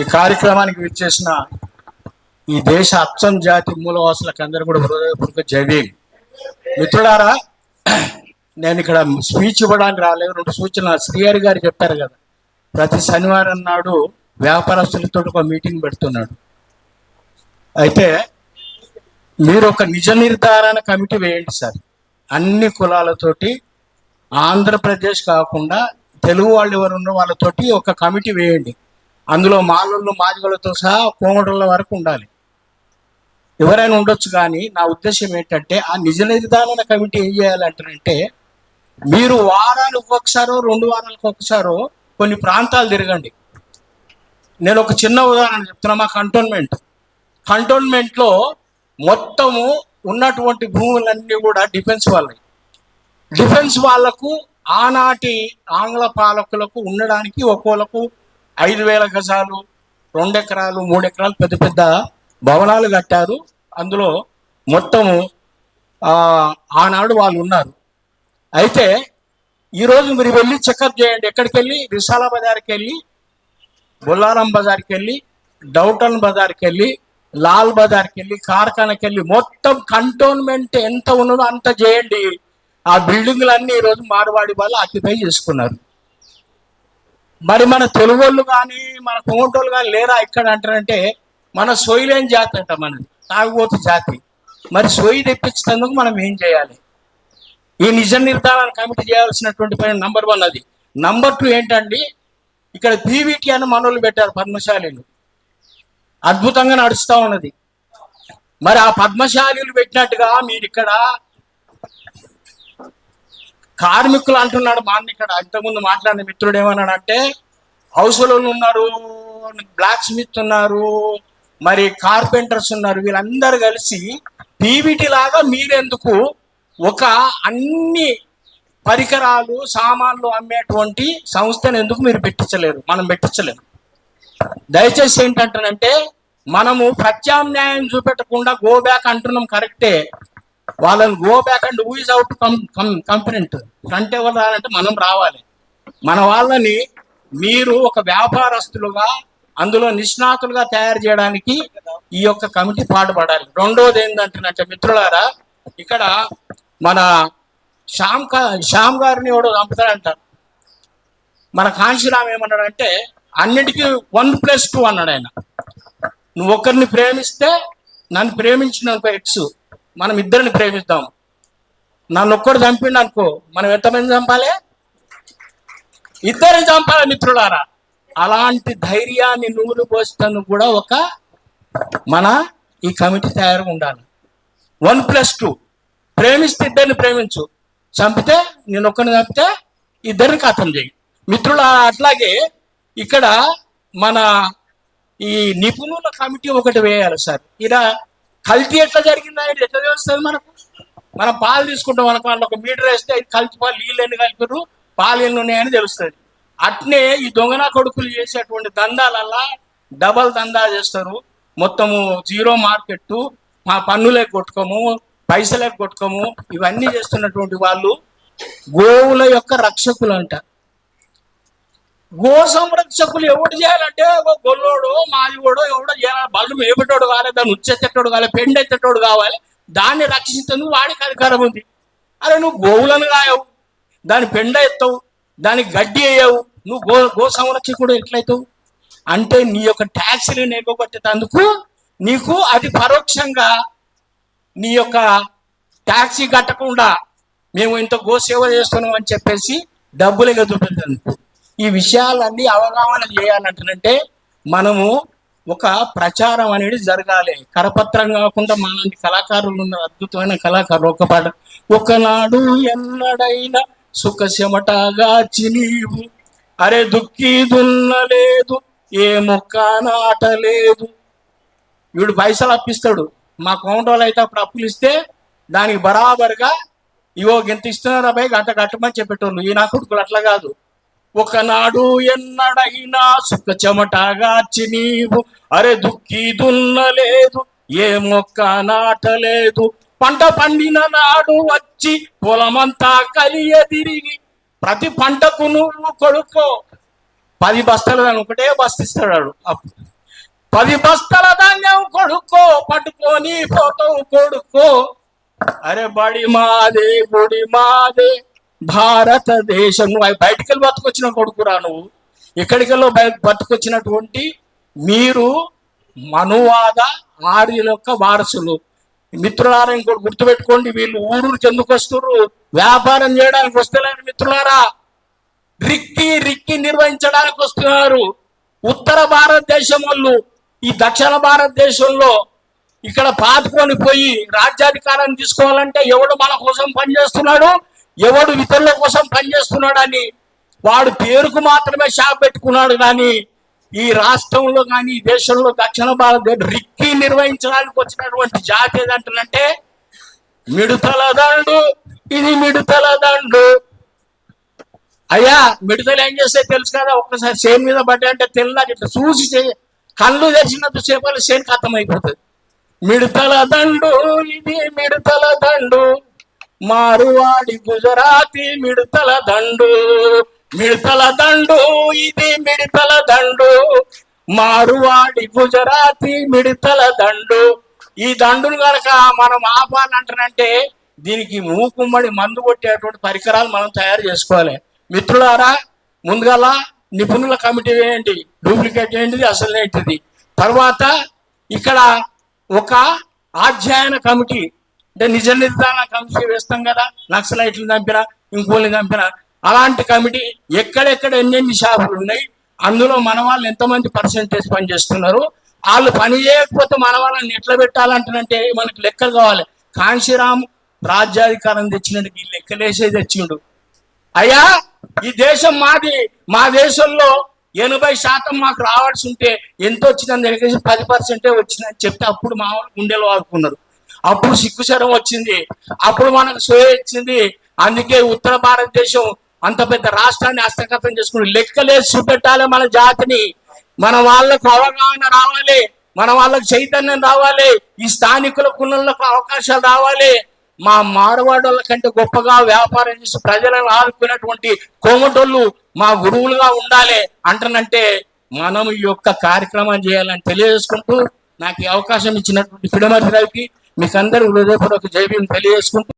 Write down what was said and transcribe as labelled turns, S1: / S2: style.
S1: ఈ కార్యక్రమానికి విచ్చేసిన ఈ దేశ అచ్చం జాతి మూలవాసులకు అందరూ కూడా హృదయపూర్వక జయభీం మిత్రులారా నేను ఇక్కడ స్పీచ్ ఇవ్వడానికి రాలేదు. రెండు సూచనలు. శ్రీహరి గారు చెప్పారు కదా ప్రతి శనివారం నాడు వ్యాపారస్తులతో ఒక మీటింగ్ పెడుతున్నాడు. అయితే మీరు ఒక నిజ నిర్ధారణ కమిటీ వేయండి సార్. అన్ని కులాలతోటి ఆంధ్రప్రదేశ్ కాకుండా తెలుగు వాళ్ళు ఎవరు ఉన్న వాళ్ళతోటి ఒక కమిటీ వేయండి. అందులో మాలోళ్ళు మాదిగలతో సహా కోమటల వరకు ఉండాలి. ఎవరైనా ఉండొచ్చు కానీ నా ఉద్దేశం ఏంటంటే ఆ నిజ నిర్ధారణ కమిటీ ఏం చేయాలంటారంటే మీరు వారానికి ఒకసారో రెండు వారాలకు ఒకసారో కొన్ని ప్రాంతాలు తిరగండి. నేను ఒక చిన్న ఉదాహరణ చెప్తున్నా మా కంటోన్మెంట్. కంటోన్మెంట్లో మొత్తము ఉన్నటువంటి భూములన్నీ కూడా డిఫెన్స్ వాళ్ళవి. డిఫెన్స్ వాళ్ళకు ఆనాటి ఆంగ్ల పాలకులకు ఉండడానికి ఒక్కోలకు ఐదు వేల గజాలు రెండు ఎకరాలు మూడు ఎకరాలు పెద్ద పెద్ద భవనాలు కట్టారు. అందులో మొత్తము ఆనాడు వాళ్ళు ఉన్నారు. అయితే ఈరోజు మీరు వెళ్ళి చెకప్ చేయండి. ఎక్కడికి వెళ్ళి విశాల బజార్కి వెళ్ళి బొల్లారం బజార్కి వెళ్ళి డౌటన్ బజార్కి వెళ్ళి లాల్ బజార్కి వెళ్ళి కార్ఖానకి వెళ్ళి మొత్తం కంటోన్మెంట్ ఎంత ఉన్నదో అంత చేయండి. ఆ బిల్డింగ్లన్నీ ఈరోజు మార్వాడి వాళ్ళు ఆక్యుపై చేసుకున్నారు. మరి మన తెలుగు వాళ్ళు కానీ మన కొంగోటోళ్ళు కానీ లేరా ఇక్కడ అంటారంటే మన సొయ్యలేని జాతి అంట మనది తాగుబోతు జాతి. మరి సొయ్యి తెప్పించినందుకు మనం ఏం చేయాలి? ఈ నిజ నిర్ధారణ కమిటీ చేయాల్సినటువంటి పని నంబర్ వన్ అది. నంబర్ టూ ఏంటండి? ఇక్కడ పీవీటీ అని మనోళ్ళు పెట్టారు పద్మశాలీలు. అద్భుతంగా నడుస్తూ ఉన్నది. మరి ఆ పద్మశాలీలు పెట్టినట్టుగా మీరు ఇక్కడ కార్మికులు అంటున్నాడు మా ఇక్కడ ఇంతకుముందు మాట్లాడిన మిత్రుడు ఏమన్నాడు అంటే హౌస్లో ఉన్నారు బ్లాక్ స్మిత్ ఉన్నారు మరి కార్పెంటర్స్ ఉన్నారు వీళ్ళందరూ కలిసి పీవీటీ లాగా మీరెందుకు ఒక అన్ని పరికరాలు సామాన్లు అమ్మేటువంటి సంస్థను ఎందుకు మీరు పెట్టించలేరు? మనం పెట్టించలేము. దయచేసి ఏంటంటానంటే మనము ప్రత్యామ్నాయం చూపెట్టకుండా గో బ్యాక్ అంటున్నాం కరెక్టే వాళ్ళని go back and who's out component front ఎవరు రావాలంటే మనం రావాలి. మన వాళ్ళని మీరు ఒక వ్యాపారస్తులుగా అందులో నిష్ణాతులుగా తయారు చేయడానికి ఈ యొక్క కమిటీ పాటుపడాలి. రెండోది ఏంటంటే మిత్రులారా ఇక్కడ మన శ్యామ్ శ్యామ్ గారిని ఎవడో చంపుతాడంటారు. మన కాంశీరామ్ ఏమన్నాడంటే అన్నిటికీ వన్ ప్లస్ టూ అన్నాడు ఆయన. నువ్వు ఒకరిని ప్రేమిస్తే నన్ను ప్రేమించిన ఎక్స్ మనం ఇద్దరిని ప్రేమిద్దాం. నన్ను ఒక్కడు చంపిండు అనుకో మనం ఎంతమంది చంపాలి? ఇద్దరిని చంపాలి మిత్రులారా. అలాంటి ధైర్యాన్ని నువ్వులు పోస్తాను కూడా ఒక మన ఈ కమిటీ తయారుగా ఉండాలి. One plus two. ప్రేమిస్తే ఇద్దరిని ప్రేమించు. చంపితే నేను ఒక్కరిని చంపితే ఇద్దరిని ఖాతం చేయి. మిత్రుల అట్లాగే ఇక్కడ మన ఈ నిపుణుల కమిటీ ఒకటి వేయాలి సార్. ఇలా కల్తీ ఎట్లా జరిగిందా ఎట్లా తెలుస్తుంది మనకు? మనం పాలు తీసుకుంటాం మనకు వాళ్ళు ఒక మీటర్ వేస్తే ఇది కల్తీ పాలు నీళ్ళు ఎన్ని కలిపారు పాలు ఎన్ని ఉన్నాయని తెలుస్తుంది. అట్నే ఈ దొంగన కొడుకులు చేసేటువంటి దందాలల్లా డబల్ దందా చేస్తారు. మొత్తము జీరో మార్కెట్ మా పన్నులే కొట్టుకోము పైసలే కొట్టుకోము ఇవన్నీ చేస్తున్నటువంటి వాళ్ళు గోవుల యొక్క రక్షకులు అంటారు గో సంరక్షకులు ఎవడు చేయాలంటే ఓ గొల్లోడు మాదిగోడు ఎవడో చేయాలి. బళ్ళు మేపటోడు కావాలి దాన్ని ఉచ్చెత్తేటోడు కావాలి పెండెత్తేటోడు కావాలి. దాన్ని రక్షించేందుకు వాడికి అధికారం ఉంది. అరే నువ్వు గోవులను కాయవు దాని పెండ ఎత్తవు దానికి గడ్డి వేయవు. నువ్వు గో గో సంరక్షకుడు ఎట్లయితావు? అంటే నీ యొక్క ట్యాక్సీని ఎగ్గొట్టేందుకు నీకు అది పరోక్షంగా నీ యొక్క ట్యాక్సీ కట్టకుండా మేము ఇంత గో సేవ చేస్తున్నాం అని చెప్పేసి డబ్బులు ఎగదుపెట్టేందుకు ఈ విషయాలన్నీ అవగాహన చేయాలంటే మనము ఒక ప్రచారం అనేది జరగాలి. కరపత్రం కాకుండా మనలాంటి కళాకారులు ఉన్న అద్భుతమైన కళాకారులు ఒక పాట ఒకనాడు ఎన్నడైనా సుఖశమటగా చినీవు అరే దుక్కి దున్నలేదు ఏ మొక్క నాటలేదు. వీడు పైసలు అప్పిస్తాడు. మా కౌంటర్లు అయితే అప్పుడు అప్పులు ఇస్తే దానికి బరాబర్గా ఇవో ఇంత ఇస్తున్నారా బై గంట కట్టమని చెప్పేటోళ్ళు. ఈ నా కొడుకులు అట్లా కాదు. ఒకనాడు ఎన్నడైనా సుఖ చెమటగాచి నీవు అరే దుక్కి దున్నలేదు ఏ మొక్క నాటలేదు పంట పండిన నాడు వచ్చి పొలమంతా కలియ తిరిగి ప్రతి పంటకు నువ్వు కొడుకో. పది బస్తాలు దాని ఒకటే బస్తిస్తాడు అప్పుడు పది బస్తాల ధాన్యం కొడుకో పట్టుకొని పోతావు కొడుకో. అరే బడి మాదే గుడి మాదే. భారతదేశం నువ్వు అవి బయటికి వెళ్ళి బతుకొచ్చిన కొడుకురా నువ్వు. ఇక్కడికి బయ బతుకొచ్చినటువంటి మీరు మనువాద ఆర్యుల యొక్క వారసులు. మిత్రులారా ఇంకోటి గుర్తుపెట్టుకోండి వీళ్ళు ఊరూరు చెందుకు వస్తున్నారు వ్యాపారం చేయడానికి వస్తలేరు మిత్రులారా. రిక్కి రిక్కి నిర్వహించడానికి వస్తున్నారు. ఉత్తర భారతదేశం వాళ్ళు ఈ దక్షిణ భారతదేశంలో ఇక్కడ పాతుకొని పోయి రాజ్యాధికారాన్ని తీసుకోవాలంటే ఎవడు మన కోసం పనిచేస్తున్నాడు? ఎవడు ఇతరుల కోసం పనిచేస్తున్నాడని అని వాడు పేరుకు మాత్రమే షాప్ పెట్టుకున్నాడు కానీ ఈ రాష్ట్రంలో కానీ ఈ దేశంలో దక్షిణ భారత రిక్కి నిర్వహించడానికి వచ్చినటువంటి జాతి ఏదంటారంటే మిడుతలదండు ఇది మిడుతల దండు అయ్యా మిడతలు ఏం చేస్తే తెలుసు కదా ఒక్కసారి చేను మీద పడ్డా అంటే తెల్లగా ఇట్లా చూసి కళ్ళు తెరిచినంత సేపలు చేను ఖతం అయిపోతుంది మిడతల దండు ఇది మిడతల దండు మారువాడి గుజరాతీ మిడతల దండు. మిడతల దండు ఇది మిడతల దండు. మారువాడి గుజరాతీ మిడతల దండు. ఈ దండును కనుక మనం ఆపాలంటారంటే దీనికి మూకుమ్మడి మందు కొట్టేటువంటి పరికరాలు మనం తయారు చేసుకోవాలి. మిత్రులారా ముందుగాల నిపుణుల కమిటీ వేయండి డూప్లికేట్ ఏంటిది? అసలు ఏంటిది? తర్వాత ఇక్కడ ఒక అధ్యయన కమిటీ అంటే నిజ నిర్ధారణ కమిటీ వేస్తాం కదా నక్సలైట్లు చంపినా ఇంకోళ్ళని చంపినా అలాంటి కమిటీ ఎక్కడెక్కడ ఎన్నెన్ని షాపులు ఉన్నాయి అందులో మన వాళ్ళు ఎంతమంది పర్సెంటేజ్ పని చేస్తున్నారు వాళ్ళు పని చేయకపోతే మన వాళ్ళని ఎట్లా పెట్టాలంటారంటే మనకి లెక్కలు కావాలి. కాంశీరామ్ రాజ్యాధికారం తెచ్చినట్టు ఈ లెక్కలేసే తెచ్చిండు. అయ్యా ఈ దేశం మాది మా దేశంలో ఎనభై శాతం మాకు రావాల్సి ఉంటే ఎంత వచ్చిందని తెలియజేసి పది పర్సెంటే వచ్చిందని చెప్తే అప్పుడు మా వాళ్ళు గుండెలు వాడుకున్నారు అప్పుడు సిగ్గుశరం వచ్చింది. అప్పుడు మనకు సోయ వచ్చింది అందుకే ఉత్తర భారతదేశం అంత పెద్ద రాష్ట్రాన్ని హస్తగతం చేసుకుని లెక్కలేసి చూపెట్టాలి మన జాతిని. మన వాళ్ళకు అవగాహన రావాలి. మన వాళ్ళకు చైతన్యం రావాలి. ఈ స్థానికుల కులంలకు అవకాశాలు రావాలి. మా మారవాడోళ్ళ కంటే గొప్పగా వ్యాపారం చేసి ప్రజలను ఆదుకునేటువంటి కోమటోళ్ళు మా గురువులుగా ఉండాలి అంటనంటే మనం ఈ యొక్క కార్యక్రమం చేయాలని తెలియజేసుకుంటూ నాకు ఈ అవకాశం ఇచ్చినటువంటి ఫిడమర్ రవికి మీకు అందరూ హృదయపూర్వక జైబీని తెలియజేసుకుంటూ